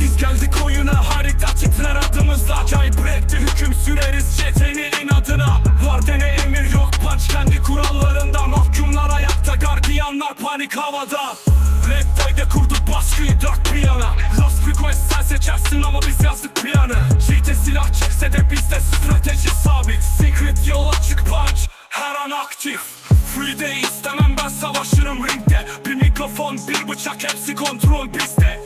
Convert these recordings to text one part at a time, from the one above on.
Biz geldik oyuna harita titrer adımızla. Acayip rapti hüküm süreriz çetenin inadına Var dene emir yok kendi kurallarında. Mahkumlar ayakta gardiyanlar panik havada. Rap'te kurduk baskıyı dört bir yana Last request sen seçersin ama biz yazdık planı. Cheat'e silah çekse de bizde aktif. Free day istemem ben savaşırım ringde. Bir mikrofon bir bıçak hepsi kontrol bizde.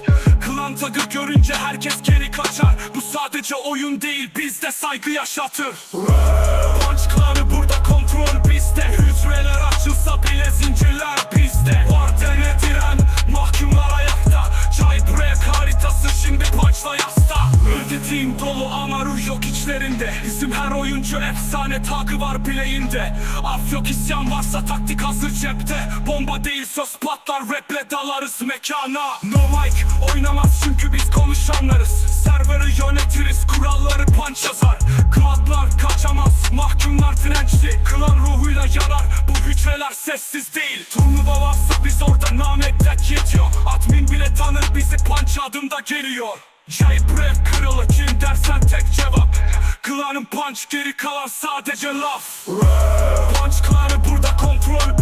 Klan tagı görünce herkes geri kaçar. Bu sadece oyun değil bizde saygı yaşatır. Punch klanı burada kontrol bizde. Hücreler açılsa bile zincirler bizde. Var dene diren mahkumlar ayakta. Çay break haritası şimdi punchla yasta Ödediğim dolu ama ruh yok içlerinde. Bizim her oyuncu efsane takı var bileğinde Af yok isyan varsa taktik hazır cepte. Bomba değil söz patlar raple dalarız mekana. No mic oynamaz çünkü biz konuşanlarız. Server'ı yönetiriz kuralları punch yazar. Kağıtlar kaçamaz mahkumlar dirençli Klan ruhuyla yarar bu hücreler sessiz değil. Turnuva varsa biz orada nametlek yetiyor. Admin bile tanır bizi punch adımda geliyor Şayet rap kralı kim dersen tek cevap. Klanın punch geri kalan sadece laf. Punch klanı burada kontrol